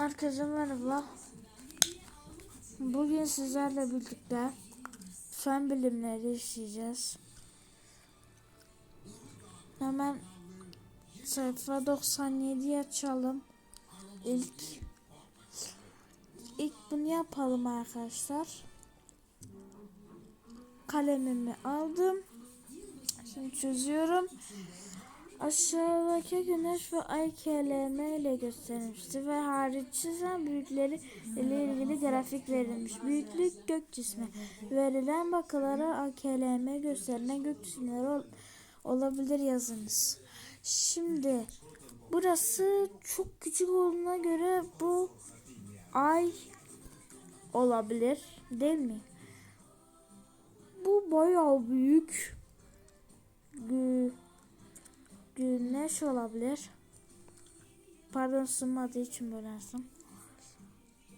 Herkese merhaba. Bugün sizlerle birlikte fen bilimleri işleyeceğiz. Hemen sayfa 97 açalım. İlk ilk bunu yapalım arkadaşlar. Kalemimi aldım. Şimdi çözüyorum. Aşağıdaki güneş ve ay KLM ile gösterilmiştir ve hariç çizen büyükleri ile ilgili grafik verilmiş. Büyüklük gök cismi. Verilen bakılara AKLM gösterilen gök cisimleri ol- olabilir yazınız. Şimdi burası çok küçük olduğuna göre bu ay olabilir değil mi? Bu bayağı büyük. Güneş olabilir. Pardon sığmadığı için böyle.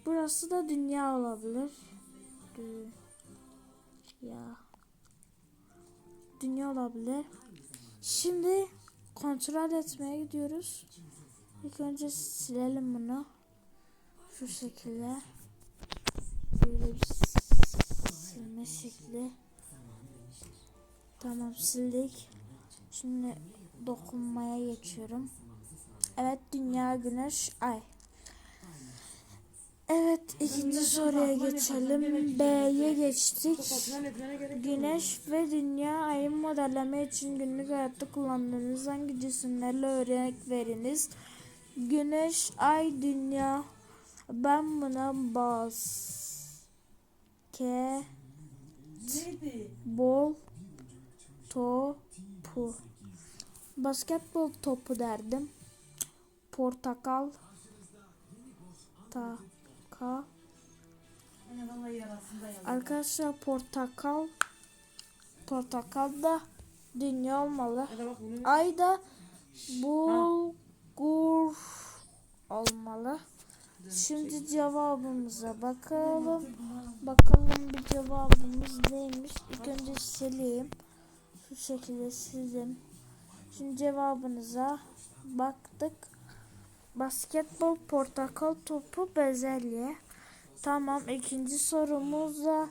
Burası da dünya olabilir. Dünya. Dünya olabilir. Şimdi kontrol etmeye gidiyoruz. İlk önce silelim bunu. Şu şekilde. Böyle bir silme şekli. Tamam sildik. Şimdi dokunmaya geçiyorum. Evet dünya, güneş, ay. Evet ikinci soruya geçelim. B'ye geçtik. Güneş ve dünya ayı modelleme için günlük hayatta kullandığınız hangi cisimlerle örnek veriniz? Güneş, ay, dünya. Ben buna baz. Ke. Bol. Topu. Basketbol topu derdim. Portakal. Ta. Ka. Arkadaşlar portakal. Portakal da dünya olmalı. Ay da bulgur olmalı. Şimdi cevabımıza bakalım. Bakalım bir cevabımız neymiş. İlk önce sileyim. Şu şekilde sildim. Şimdi cevabınıza baktık. Basketbol, portakal topu, bezelye. Tamam ikinci sorumuzda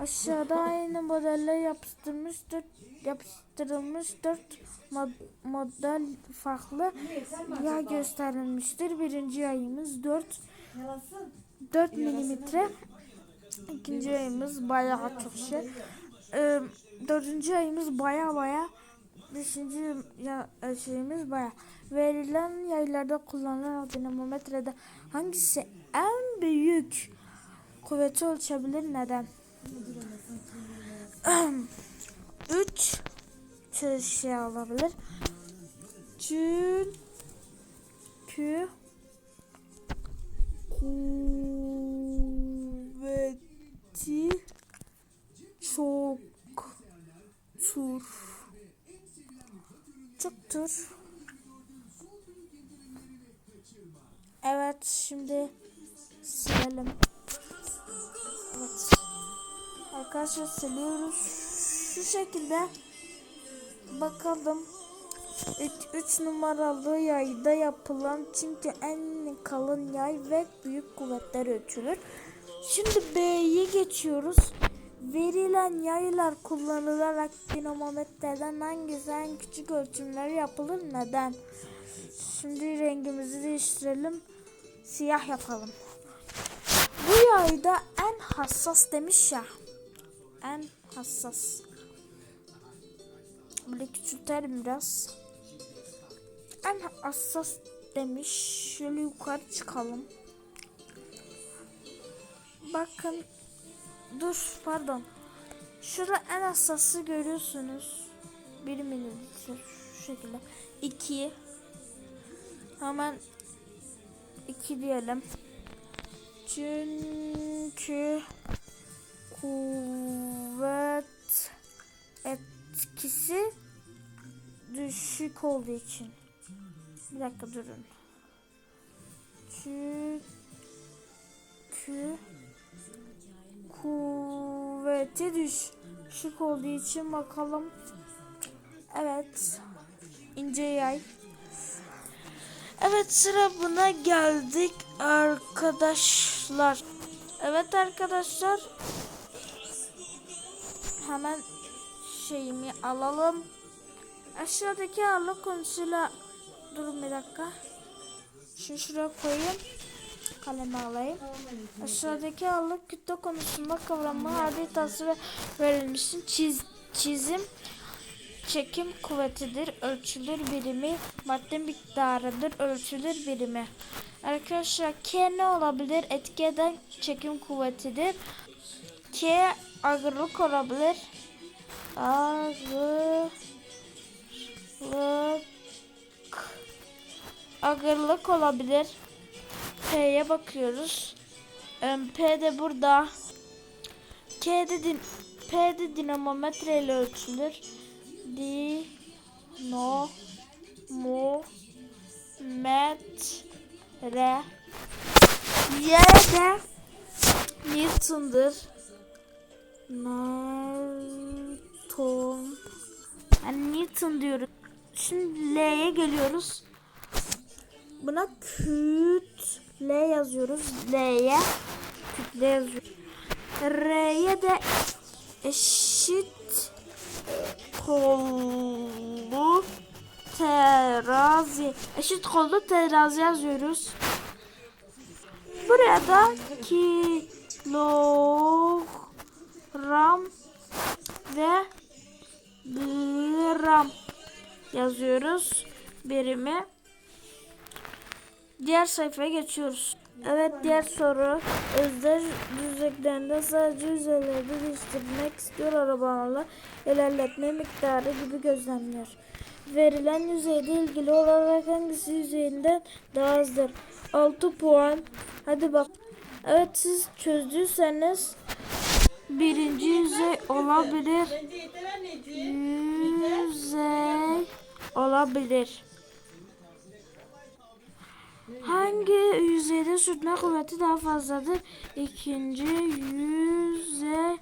aşağıda aynı modelle yapıştırılmış dört, yapıştırılmış dört mod- model farklı yağ gösterilmiştir. Birinci yayımız 4 4 milimetre. İkinci yayımız bayağı çok şey. Ee, dördüncü ayımız baya baya beşinci ya, e, şeyimiz baya verilen yaylarda kullanılan dinamometrede hangisi en büyük kuvveti ölçebilir? Neden? 3 şey alabilir. Çünkü çoktur. Evet şimdi silelim. Evet. Arkadaşlar siliyoruz. Şu şekilde bakalım. 3 numaralı yayda yapılan çünkü en kalın yay ve büyük kuvvetler ölçülür. Şimdi B'ye geçiyoruz. Verilen yaylar kullanılarak dinamometreden hangisi en küçük ölçümleri yapılır neden? Şimdi rengimizi değiştirelim. Siyah yapalım. Bu yayda en hassas demiş ya. En hassas. Böyle küçültelim biraz. En hassas demiş. Şöyle yukarı çıkalım. Bakın Dur pardon. Şurada en hassası görüyorsunuz. 1 mililitre şu şekilde. 2 Hemen 2 diyelim. Çünkü kuvvet etkisi düşük olduğu için. Bir dakika durun. Çünkü kuvveti düşük olduğu için bakalım. Evet. ince yay. Evet sıra buna geldik arkadaşlar. Evet arkadaşlar. Hemen şeyimi alalım. Aşağıdaki ağırlık konusuyla durun bir dakika. Şunu şuraya koyayım. Kalemi alayım. Aşağıdaki ağırlık kütle konusunda kavramı hadi tasvir verilmişsin. Çiz, çizim çekim kuvvetidir. Ölçülür birimi madde miktarıdır. Ölçülür birimi. Arkadaşlar K ne olabilir? Etki eden çekim kuvvetidir. K ağırlık olabilir. Ağırlık ağırlık olabilir. P'ye bakıyoruz. P de burada. K'de din P'de dinamometre ile ölçülür. Di no mo met re Y de Newton'dır. Newton yani Newton diyoruz. Şimdi L'ye geliyoruz. Buna kütle yazıyoruz. L'ye kütle yazıyoruz. R'ye de eşit kollu terazi. Eşit kollu terazi yazıyoruz. Buraya da kilogram ve gram yazıyoruz birimi. Diğer sayfaya geçiyoruz. Evet diğer soru. Özdeş düzlüklerinde sadece yüzeylerde değiştirmek istiyor arabalarla ilerletme miktarı gibi gözlemler. Verilen yüzeyde ilgili olarak hangisi yüzeyinden daha azdır? 6 puan. Hadi bak. Evet siz çözdüyseniz birinci yüzey olabilir. Yüzey olabilir. Hangi yüzeyde sürtme kuvveti daha fazladır? İkinci yüzey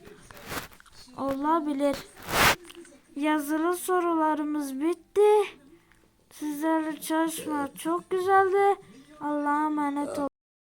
olabilir. Yazılı sorularımız bitti. Sizlerle çalışma çok güzeldi. Allah'a emanet olun.